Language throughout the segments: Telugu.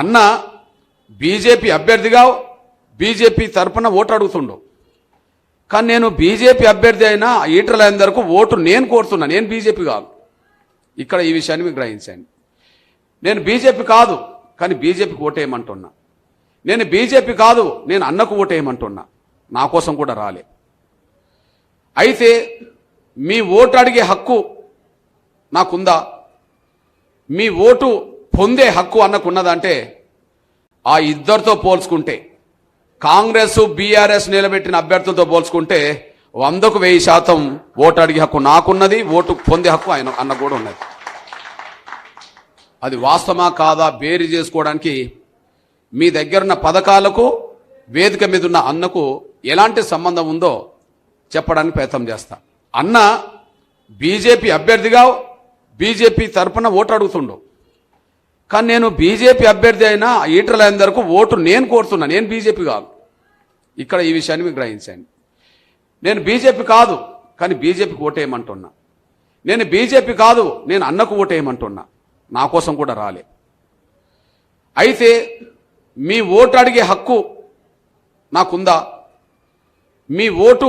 అన్న బీజేపీ అభ్యర్థిగా బీజేపీ తరపున ఓటు అడుగుతుండు. కానీ నేను బీజేపీ అభ్యర్థి అయినా ఈటలందరకు ఓటు నేను కోరుతున్నా. నేను బీజేపీ కాదు. ఇక్కడ ఈ విషయాన్ని మీకు గ్రహించండి నేను బీజేపీ కాదు కానీ బీజేపీకి ఓటేయమంటున్నా. నేను బీజేపీ కాదు నేను అన్నకు ఓటేయమంటున్నా. నా కోసం కూడా రాలే. అయితే మీ ఓటు అడిగే హక్కు నాకుందా? మీ ఓటు పొందే హక్కు అన్నకు ఉన్నదంటే ఆ ఇద్దరితో పోల్చుకుంటే కాంగ్రెస్ బీఆర్ఎస్ నిలబెట్టిన అభ్యర్థులతో పోల్చుకుంటే వందకు వెయ్యి శాతం ఓటు అడిగే హక్కు నాకున్నది ఓటు పొందే హక్కు ఆయన అన్న కూడా ఉన్నది. అది వాస్తవమా కాదా బేరీ చేసుకోవడానికి మీ దగ్గరున్న పథకాలకు వేదిక మీద ఉన్న అన్నకు ఎలాంటి సంబంధం ఉందో చెప్పడానికి ప్రయత్నం చేస్తా. అన్న బీజేపీ అభ్యర్థిగా బీజేపీ తరపున ఓటు అడుగుతుండు. కానీ నేను బీజేపీ అభ్యర్థి అయినా ఈటర్లందరకు ఓటు నేను కోరుతున్నా. నేను బీజేపీ కాదు. ఇక్కడ ఈ విషయాన్ని మీకు గ్రహించండి. నేను బీజేపీ కాదు కానీ బీజేపీకి ఓటేయమంటున్నా. నేను బీజేపీ కాదు నేను అన్నకు ఓటేయమంటున్నా. నా కోసం కూడా రాలే. అయితే మీ ఓటు అడిగే హక్కు నాకుందా? మీ ఓటు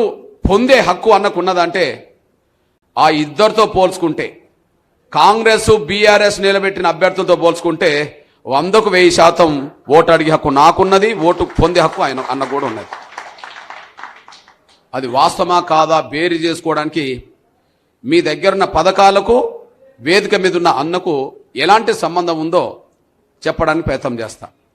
పొందే హక్కు అన్నకున్నదంటే ఆ ఇద్దరితో పోల్చుకుంటే కాంగ్రెస్ బీఆర్ఎస్ నిలబెట్టిన అభ్యర్థులతో పోల్చుకుంటే వందకు వెయ్యి శాతం ఓటు అడిగే హక్కు నాకున్నది ఓటు పొందే హక్కు ఆయన అన్న కూడా ఉన్నది. అది వాస్తవమా కాదా? బేరీ చేసుకోవడానికి మీ దగ్గరున్న పథకాలకు వేదిక మీద ఉన్న అన్నకు ఎలాంటి సంబంధం ఉందో చెప్పడానికి ప్రయత్నం చేస్తాను